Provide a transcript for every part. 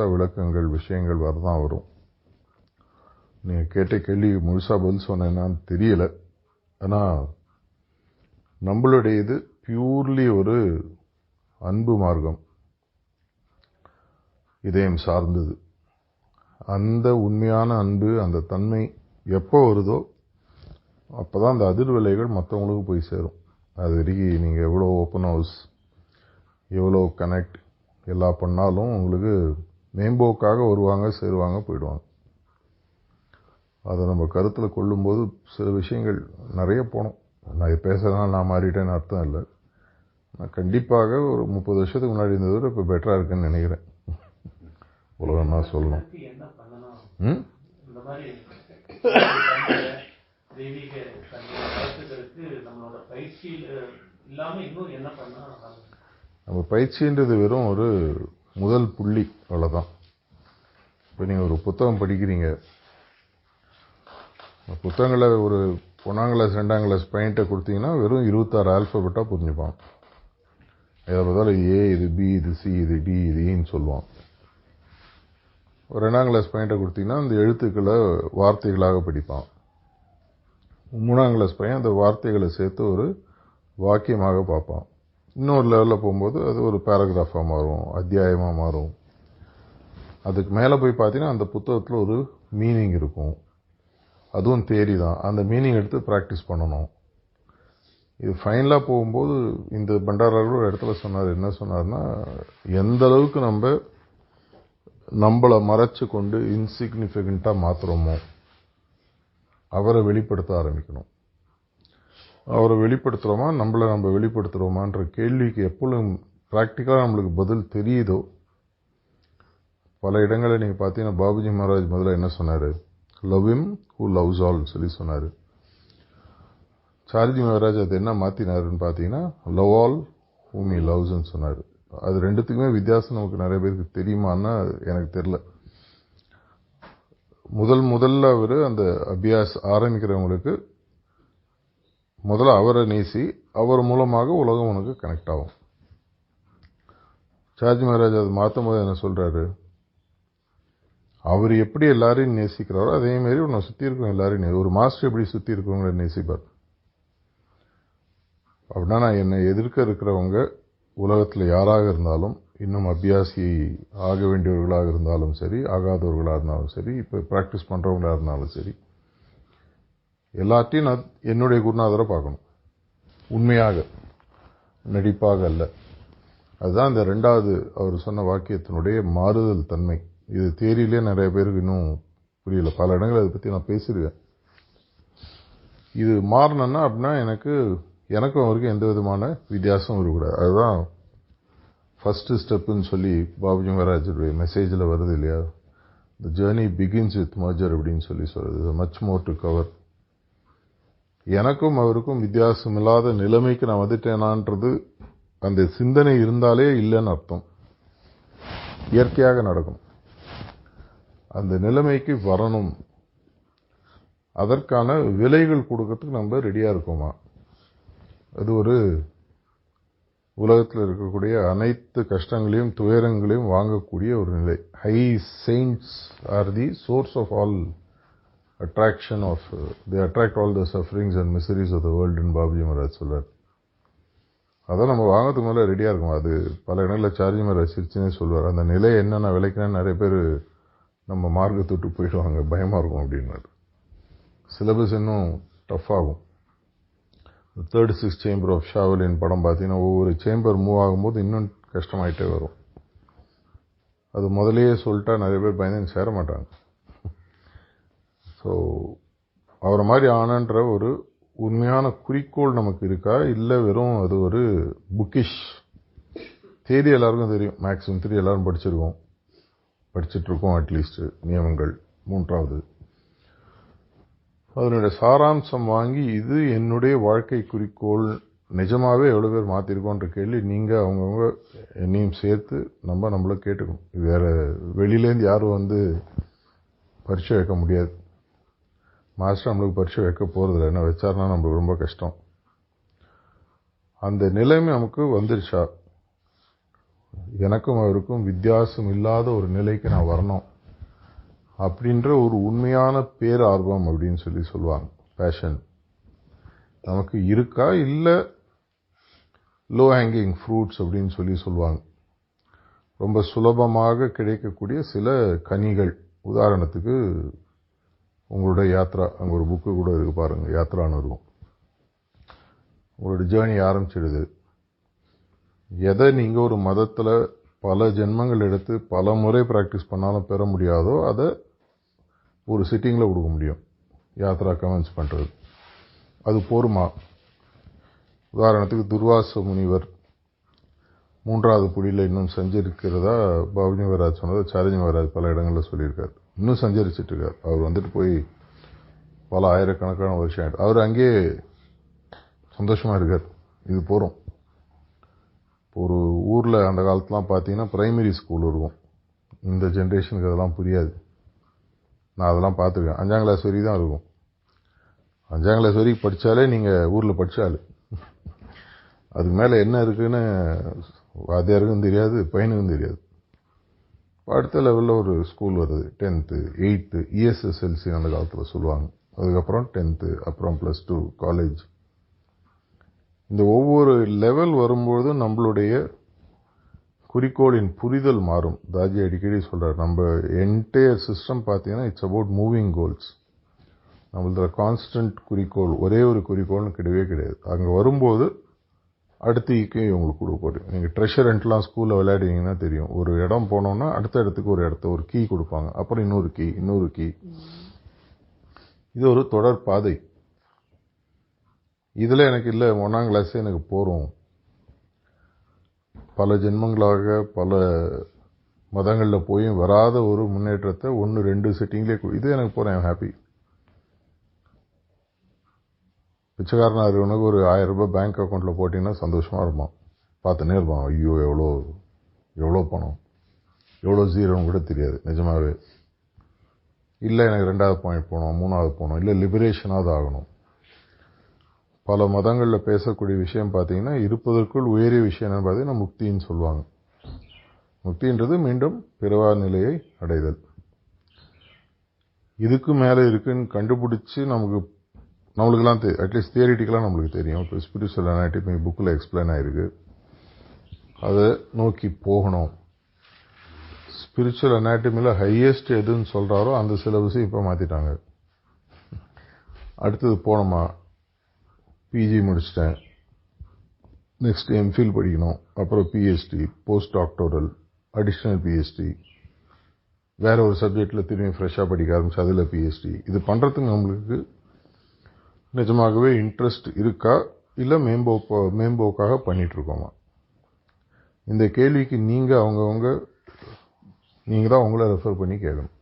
புதுசாக விளக்கங்கள் விஷயங்கள் வரதான் வரும். நீங்கள் கேட்ட கேள்வி முழுசாக பதில் சொன்னேன்னான்னு தெரியல. ஆனால் நம்மளுடைய இது பியூர்லி ஒரு அன்பு மார்க்கம். இதயம் சார்ந்தது. அந்த உண்மையான அன்பு அந்த தன்மை எப்போ வருதோ அப்போ தான் அந்த அதிர்வலைகள் மற்றவங்களுக்கு போய் சேரும். அது வரைக்கும் நீங்கள் எவ்வளோ ஓப்பன் ஹவுஸ் எவ்வளோ கனெக்ட் எல்லாம் பண்ணாலும் உங்களுக்கு மேம்போக்காக வருவாங்க சேருவாங்க போயிடுவாங்க. அதை நம்ம கருத்தில் கொள்ளும்போது சில விஷயங்கள் நிறைய போனோம். நான் பேசுறதுனால நான் மாறிட்டேன்னு அர்த்தம் இல்லை. நான் கண்டிப்பாக ஒரு முப்பது வருஷத்துக்கு முன்னாடி இருந்ததை விட இப்போ பெட்டராக இருக்குன்னு நினைக்கிறேன். உலகம் தான் சொல்லணும். ம்? நம்ம பயிற்சின்றது வெறும் ஒரு முதல் புள்ளி அவ்வளோதான் இப்போ நீங்கள் ஒரு புத்தகம் படிக்கிறீங்க. புத்தகங்களை ஒரு ஒன்றாம் கிளாஸ் ரெண்டாம் கிளாஸ் பையன்கிட்ட கொடுத்தீங்கன்னா வெறும் இருபத்தாறு ஆல்ஃபபெட்டாக புரிஞ்சுப்பான் இதை பார்த்தாலும் ஏ இது பி இது சி இது டி இது e ஈன்னு சொல்லுவான் ஒரு ரெண்டாம் கிளாஸ் பையன்கிட்ட கொடுத்தீங்கன்னா அந்த எழுத்துக்களை வார்த்தைகளாக படிப்பான் மூணாம் கிளாஸ் பையன் அந்த வார்த்தைகளை சேர்த்து ஒரு வாக்கியமாக பார்ப்பான். இன்னொரு லெவலில் போகும்போது அது ஒரு பேராகிராஃபாக மாறும் அத்தியாயமாக மாறும். அதுக்கு மேலே போய் பார்த்தீங்கன்னா அந்த புத்தகத்தில் ஒரு மீனிங் இருக்கும். அதுவும் தேரி தான் அந்த மீனிங் எடுத்து ப்ராக்டிஸ் பண்ணணும். இது ஃபைனலாக போகும்போது இந்த பண்டாரர்கள் ஒரு இடத்துல சொன்னார். என்ன சொன்னார்னா எந்த அளவுக்கு நம்ம நம்மளை மறைச்சு கொண்டு இன்சிக்னிஃபிகண்ட்டாக மாற்றுறோமோ அவரை வெளிப்படுத்த ஆரம்பிக்கணும். அவரை வெளிப்படுத்துகிறோமா நம்மளை நம்ம வெளிப்படுத்துகிறோமான்ற கேள்விக்கு எப்பொழுதும் ப்ராக்டிக்கலாக நம்மளுக்கு பதில் தெரியுதோ? பல இடங்களில் நீங்கள் பார்த்தீங்கன்னா பாபுஜி மகாராஜ் முதல்ல என்ன சொன்னார்? Love him who loves all சொல்லி சொன்னார். சார்ஜி மகாராஜ் அது என்ன மாற்றினாருன்னு பார்த்தீங்கன்னா லவ் ஆல் ஹூம் இ லவ்ஸ்ன்னு சொன்னார். அது ரெண்டுத்துக்குமே வித்தியாசம் நமக்கு நிறைய பேருக்கு தெரியுமான்னா எனக்கு தெரில முதல் முதல்ல அவர் அந்த அபியாஸ் ஆரம்பிக்கிறவங்களுக்கு முதல்ல அவரை நேசி அவர் மூலமாக உலகம் உனக்கு கனெக்ட் ஆகும். சார்ஜி மகாராஜ் அது மாற்றும் போது என்ன சொல்கிறாரு அவர் எப்படி எல்லாரையும் நேசிக்கிறாரோ அதே உன்னை சுற்றி இருக்கவங்க எல்லாரையும் நே- ஒரு மாஸ்டர் எப்படி சுற்றி இருக்கவங்களை நேசிப்பார்? அப்படின்னா நான் என்னை எதிர்க்க இருக்கிறவங்க உலகத்தில் யாராக இருந்தாலும் இன்னும் அபியாசி ஆக வேண்டியவர்களாக இருந்தாலும் சரி ஆகாதவர்களாக இருந்தாலும் சரி இப்போ ப்ராக்டிஸ் பண்ணுறவங்களாக இருந்தாலும் சரி எல்லாத்தையும் நான் என்னுடைய குருநாதரை பார்க்கணும். உண்மையாக நடிப்பாக அல்ல. அதுதான் இந்த ரெண்டாவது அவர் சொன்ன வாக்கியத்தினுடைய மாறுதல் தன்மை. இது தேரியிலே நிறைய பேருக்கு இன்னும் புரியல. பல இடங்கள் அதை பற்றி நான் பேசியிருக்கேன் இது மாறணும்னா அப்படின்னா எனக்கு எனக்கும் அவருக்கும் எந்த விதமான வித்தியாசம் இருக்கக்கூடாது. அதுதான் ஃபஸ்ட்டு ஸ்டெப்புன்னு சொல்லி பாபுஜி மகாராஜருடைய மெசேஜில் வருது இல்லையா? The journey begins with merger அப்படின்னு சொல்லி சொல்கிறது மச் மோர் டு கவர் எனக்கும் அவருக்கும் வித்தியாசம் இல்லாத நிலைமைக்கு நான் வந்துட்டேனான்றது அந்த சிந்தனை இருந்தாலே இல்லைன்னு அர்த்தம். இயற்கையாக நடக்கும். அந்த நிலைமைக்கு வரணும். அதற்கான விலைகள் கொடுக்கறதுக்கு நம்ம ரெடியாக இருக்கோமா? அது ஒரு உலகத்தில் இருக்கக்கூடிய அனைத்து கஷ்டங்களையும் துயரங்களையும் வாங்கக்கூடிய ஒரு நிலை. High saints are the source of all attraction of the attract all the sufferings and miseries of the வேர்ல்டுன்னு Babuji Maharaj சொல்றார். அதான் நம்ம வாங்கிறதுக்கு முதல்ல ரெடியாக இருக்கும். அது பல இடங்களில் சார்ஜி மகாராஜ் சிரிச்சுனே சொல்வார். அந்த நிலை என்னென்ன நான் விளைக்கிறேன்னு நிறைய பேர் நம்ம மார்க்கத்தை விட்டு போயிடுவாங்க. பயமாக இருக்கும் அப்படின்னாரு சிலபஸ் இன்னும் டஃப்பாகும் third six chamber of Shaolin படம் பார்த்தீங்கன்னா ஒவ்வொரு சேம்பர் மூவ் ஆகும்போது இன்னும் கஷ்டமாயிட்டே வரும். அது முதலேயே சொல்லிட்டா நிறைய பேர் பயந்து சேர மாட்டாங்க. ஸோ அவரை மாதிரி ஆனன்ற ஒரு உண்மையான குறிக்கோள் நமக்கு இருக்கா? இல்லை வெறும் அது ஒரு புக்கிஷ் தேதி எல்லாருக்கும் தெரியும். மேக்ஸிமம் த்ரீ எல்லோரும் படிச்சிருக்கோம். படிச்சுட்டு அட்லீஸ்ட்டு நியமங்கள். மூன்றாவது. அதனுடைய சாராம்சம் வாங்கி இது என்னுடைய வாழ்க்கை குறிக்கோள். நிஜமாகவே எவ்வளோ பேர் மாற்றிருக்கோன்ற கேள்வி நீங்கள் அவங்கவுங்க என்னையும் சேர்த்து நம்ம நம்மள கேட்டுக்கணும். வேறு வெளியிலேருந்து யாரும் வந்து பரீட்சை வைக்க முடியாது. மாஸ்டர் நம்மளுக்கு பரீட்சை வைக்க போகிறதில்ல என்ன வச்சார்னா நம்மளுக்கு ரொம்ப கஷ்டம். அந்த நிலைமை நமக்கு வந்துருச்சா? எனக்கும் அவருக்கும் வித்தியாசம் இல்லாத ஒரு நிலைக்கு நான் வரணும் அப்படின்ற ஒரு உண்மையான பேரார்வம் அப்படின்னு சொல்லி சொல்லுவாங்க. பேஷன் நமக்கு இருக்கா? இல்லை லோ ஹேங்கிங் ஃப்ரூட்ஸ் அப்படின்னு சொல்லி சொல்லுவாங்க. ரொம்ப சுலபமாக கிடைக்கக்கூடிய சில கனிகள். உதாரணத்துக்கு உங்களுடைய யாத்ரா அங்கே ஒரு புக்கு கூட இருக்குது பாருங்கள் யாத்ரான்னு இருக்கும். உங்களோட ஜேர்னி ஆரம்பிச்சிடுது. எதை நீங்கள் ஒரு மதத்தில் பல ஜென்மங்கள் எடுத்து பல முறை ப்ராக்டிஸ் பண்ணாலும் பெற முடியாதோ அதை ஒரு சிட்டிங்கில் கொடுக்க முடியும். யாத்ரா கமெண்ட்ஸ் பண்ணுறது அது போருமா? உதாரணத்துக்கு துர்வாச முனிவர் மூன்றாவது புலியில் இன்னும் செஞ்சிருக்கிறதா பவனி மகராஜ் சொன்னதை சாரஜி மகராஜ் பல இடங்களில் சொல்லியிருக்காரு. இன்னும் சஞ்சரிச்சிட்டு இருக்கார் அவர் வந்துட்டு போய் பல ஆயிரக்கணக்கான வருஷம் ஆகிடும் அவர் அங்கேயே சந்தோஷமாக இருக்கார். இது போகிறோம் ஒரு ஊரில் அந்த காலத்துலாம் பார்த்தீங்கன்னா ப்ரைமரி ஸ்கூல் இருக்கும். இந்த ஜென்ரேஷனுக்கு அதெல்லாம் புரியாது. நான் அதெல்லாம் பார்த்துருக்கேன் அஞ்சாம் கிளாஸ் வரைக்கும் தான் இருக்கும். அஞ்சாம் கிளாஸ் வரைக்கும் படித்தாலே நீங்கள் ஊரில் படித்தாலே அதுக்கு மேலே என்ன இருக்குதுன்னு வாத்தியாருக்கும் தெரியாது பையனுக்கும் தெரியாது. அடுத்த லெவலில் ஒரு ஸ்கூல் வருது. டென்த்து எயித்து இஎஸ்எஸ்எல்சி அந்த காலத்தில் சொல்லுவாங்க. அதுக்கப்புறம் டென்த்து அப்புறம் ப்ளஸ் டூ காலேஜ் இந்த ஒவ்வொரு லெவல் வரும்பொழுதும் நம்மளுடைய குறிக்கோளின் புரிதல் மாறும். தாஜி அடிக்கடி சொல்கிறார் நம்ம என்டையர் சிஸ்டம் பார்த்தீங்கன்னா இட்ஸ் அபவுட் மூவிங் கோல்ஸ் நம்மளோட கான்ஸ்டன்ட் குறிக்கோள் ஒரே ஒரு குறிக்கோள்னு கிடையவே கிடையாது. அங்கே வரும்போது அடுத்த ஈக்கை உங்களுக்கு கொடுக்க போகுது. நீங்கள் ட்ரெஷரண்ட்லாம் ஸ்கூலில் விளையாடுவீங்கன்னா தெரியும். ஒரு இடம் போனோம்னா அடுத்த இடத்துக்கு ஒரு இடத்த ஒரு கீ கொடுப்பாங்க. அப்புறம் இன்னொரு கீ இன்னொரு கீ இது ஒரு தொடர் பாதை. இதில் எனக்கு இல்லை. ஒன்றாம் கிளாஸே எனக்கு போகிறோம் பல ஜென்மங்களாக பல மதங்களில் போய் வராத ஒரு முன்னேற்றத்தை ஒன்று ரெண்டு செட்டிங்லேயே இது எனக்கு போகிறேன் ஹாப்பி பிச்சைக்காரனாக இருக்கிறவனுக்கு ஒரு ஆயிரம் ரூபாய் பேங்க் அக்கௌண்ட்டில் போட்டிங்கன்னா சந்தோஷமாக இருப்பான். பார்த்துனே இருப்பான் ஐயோ எவ்வளோ எவ்வளோ பணம்? எவ்வளோ ஜீரோன்னு கூட தெரியாது. நிஜமாகவே இல்லை எனக்கு ரெண்டாவது பாயிண்ட் போகணும் மூணாவது போகணும். இல்லை லிபரேஷனாவது ஆகணும். பல மதங்களில் பேசக்கூடிய விஷயம் பார்த்தீங்கன்னா இருப்பதற்குள் உயரிய விஷயம் என்னன்னு பார்த்தீங்கன்னா முக்தின்னு சொல்லுவாங்க. முக்தின்றது மீண்டும் பிறவா நிலையை அடைதல். இதுக்கு மேலே இருக்குன்னு கண்டுபிடிச்சி நமக்கு நம்மளுக்கெல்லாம் தெ அட்லீஸ்ட் தியரிட்டிக்கலாக நம்மளுக்கு தெரியும். இப்போ ஸ்பிரிச்சுவல் அனாட்டிமி புக்கில் எக்ஸ்பிளைன் ஆயிருக்கு. அதை நோக்கி போகணும். ஸ்பிரிச்சுவல் அனாட்டமியில் ஹையஸ்ட் எதுன்னு சொல்கிறாரோ அந்த சிலபஸையும் இப்போ மாற்றிட்டாங்க அடுத்தது போனோமா? பிஜி முடிச்சிட்டேன். நெக்ஸ்ட் எம்ஃபில் படிக்கணும். அப்புறம் PhD post doctoral additional PhD வேறு ஒரு சப்ஜெக்டில் திரும்பி ஃப்ரெஷ்ஷாக படிக்க ஆரம்பிச்சு அதில் பிஹெச்டி இது பண்ணுறதுக்கு நம்மளுக்கு நிஜமாகவே இன்ட்ரெஸ்ட் இருக்கா? இல்லை மேம்போக்கோ மேம்போக்காக பண்ணிகிட்ருக்கோமா இந்த கேள்விக்கு நீங்கள் அவங்கவுங்க நீங்கள் தான் உங்களை ரெஃபர் பண்ணி கேட்கணும்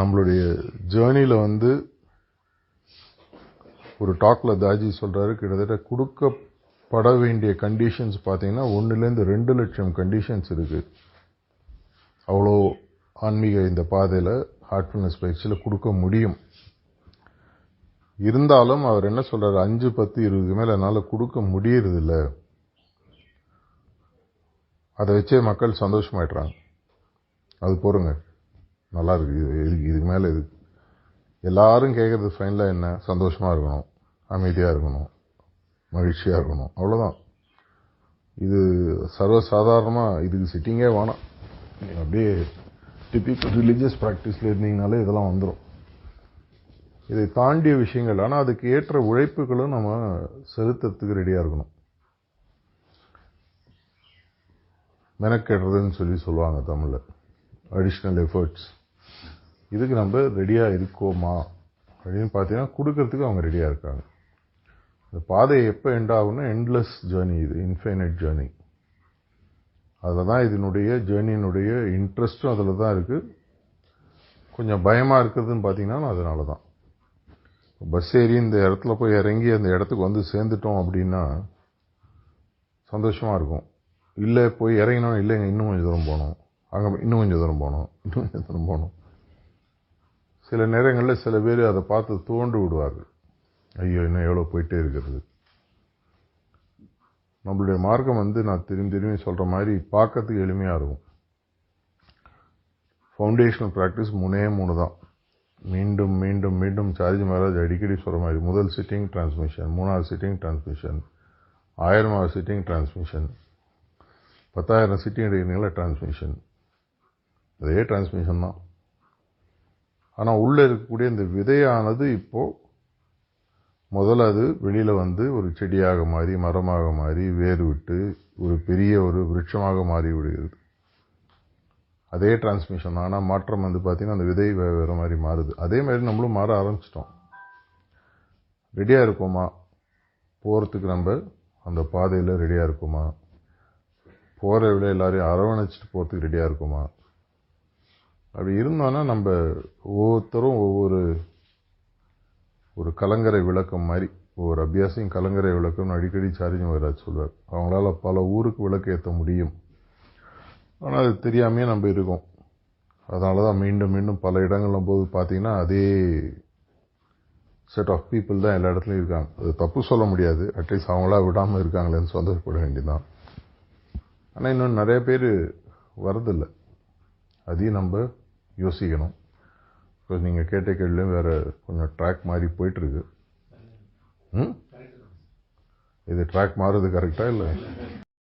நம்மளுடைய ஜேர்னியில் வந்து ஒரு டாக்கில் தாஜி சொல்கிறாரு கிட்டத்தட்ட கொடுக்கப்பட வேண்டிய கண்டிஷன்ஸ் பார்த்தீங்கன்னா ஒன்றுலேருந்து ரெண்டு லட்சம் கண்டிஷன்ஸ் இருக்குது அவ்வளோ ஆன்மீக இந்த பாதையில் ஹார்ட்ஃபுல்னஸ் பயிற்சியில் கொடுக்க முடியும். இருந்தாலும் அவர் என்ன சொல்கிறார் அஞ்சு பத்து இருபதுக்கு மேலே என்னால் கொடுக்க முடியறதில்ல. அதை வச்சே மக்கள் சந்தோஷமாயிட்றாங்க. அது போருங்க நல்லா இருக்குது இதுக்கு இதுக்கு மேலே இது. எல்லாரும் கேட்குறது ஃபைனலாக என்ன? சந்தோஷமாக இருக்கணும். அமைதியாக இருக்கணும். மகிழ்ச்சியாக இருக்கணும். அவ்வளோதான் இது சர்வசாதாரணமாக இதுக்கு சிட்டிங்கே வேணாம். அப்படியே டிபிக் ரிலீஜியஸ் ப்ராக்டிஸில் இருந்தீங்கனாலே இதெல்லாம் வந்துடும் இதை தாண்டிய விஷயங்கள். ஆனால் அதுக்கு ஏற்ற உழைப்புகளும் நம்ம செலுத்துறதுக்கு ரெடியாக இருக்கணும். மெனக்கெடுறதுன்னு சொல்லி சொல்லுவாங்க தமிழில். அடிஷ்னல் எஃபர்ட்ஸ் இதுக்கு நம்ம ரெடியாக இருக்கோமா அப்படின்னு பார்த்தீங்கன்னா கொடுக்கறதுக்கு அவங்க ரெடியாக இருக்காங்க. இந்த பாதை எப்போ எண்ட் ஆகும்னா எண்ட்லெஸ் ஜேர்னி இது இன்ஃபைனைட் ஜேர்னி அதில் தான் இதனுடைய ஜேர்னியினுடைய இன்ட்ரெஸ்ட்டும் அதில் தான் இருக்குது கொஞ்சம் பயமாக இருக்கிறதுன்னு பார்த்தீங்கன்னா அதனால தான் பஸ் ஏறி இந்த இடத்துல போய் இறங்கி அந்த இடத்துக்கு வந்து சேர்ந்துட்டோம் அப்படின்னா சந்தோஷமாக இருக்கும். இல்லை போய் இறங்கினோம் இல்லைங்க இன்னும் கொஞ்சம் தூரம் போகணும் அங்கே இன்னும் கொஞ்சம் தூரம் போகணும் இன்னும் கொஞ்சம் தூரம் போகணும் சில நேரங்களில் சில பேர் அதை பார்த்து தோண்டு விடுவார்கள். ஐயோ இன்னும் எவ்வளோ போயிட்டே இருக்கிறது. நம்மளுடைய மார்க்கம் வந்து நான் திரும்பி திரும்பி சொல்கிற மாதிரி பார்க்கறதுக்கு எளிமையாக இருக்கும். ஃபவுண்டேஷனல் ப்ராக்டிஸ் மூணே மூணு தான். மீண்டும் மீண்டும் மீண்டும் சார்ஜ் மகாராஜ் அடிக்கடி சொல்கிற மாதிரி முதல் சிட்டிங் டிரான்ஸ்மிஷன் மூணாவது சிட்டிங் டிரான்ஸ்மிஷன் ஆயிரமாவது சிட்டிங் டிரான்ஸ்மிஷன் பத்தாயிரம் சிட்டிங் எடுக்கிறீங்களா டிரான்ஸ்மிஷன் அதே டிரான்ஸ்மிஷன் தான். ஆனால் உள்ளே இருக்கக்கூடிய இந்த விதையானது இப்போது முதல்ல அது வெளியில் வந்து ஒரு செடியாக மாறி மரமாக மாறி வேர் விட்டு ஒரு பெரிய ஒரு விருட்சமாக மாறி விடுகிறது அதே டிரான்ஸ்மிஷன் தான். ஆனால் மாற்றம் வந்து பார்த்திங்கன்னா அந்த விதை வேறு மாதிரி மாறுது. அதே மாதிரி நம்மளும் மாற ஆரம்பிச்சிட்டோம். ரெடியாக இருக்கோமா? போகிறதுக்கு நம்ம அந்த பாதையில் ரெடியாக இருக்குமா? போகிற விட எல்லாரையும் அரவணைச்சிட்டு போகிறதுக்கு ரெடியாக இருக்குமா? அப்படி இருந்தோன்னா நம்ம ஒவ்வொருத்தரும் ஒவ்வொரு ஒரு கலங்கரை விளக்கம் மாதிரி ஒவ்வொரு அபியாசையும் கலங்கரை விளக்கம்னு அடிக்கடி சார்ஜ் வராது சொல்வார். அவங்களால பல ஊருக்கு விளக்கு ஏற்ற முடியும். ஆனால் அது தெரியாமையே நம்ம இருக்கோம். அதனால தான் மீண்டும் மீண்டும் பல இடங்களில் போது பார்த்தீங்கன்னா அதே செட் ஆஃப் பீப்புள் தான் எல்லா இடத்துலையும் இருக்காங்க. அது தப்பு சொல்ல முடியாது. அட்லீஸ்ட் அவங்களா விடாமல் இருக்காங்களேன்னு சந்தோஷப்பட வேண்டியதுதான். ஆனால் இன்னும் நிறைய பேர் வரதில்லை அதையும் நம்ம யோசிக்கணும். இப்போ நீங்கள் கேட்ட கேள்வியும் வேறு கொஞ்சம் ட்ராக் மாதிரி போயிட்டுருக்கு. ம்? இது ட்ராக் மாறுறது கரெக்டாக இல்லை?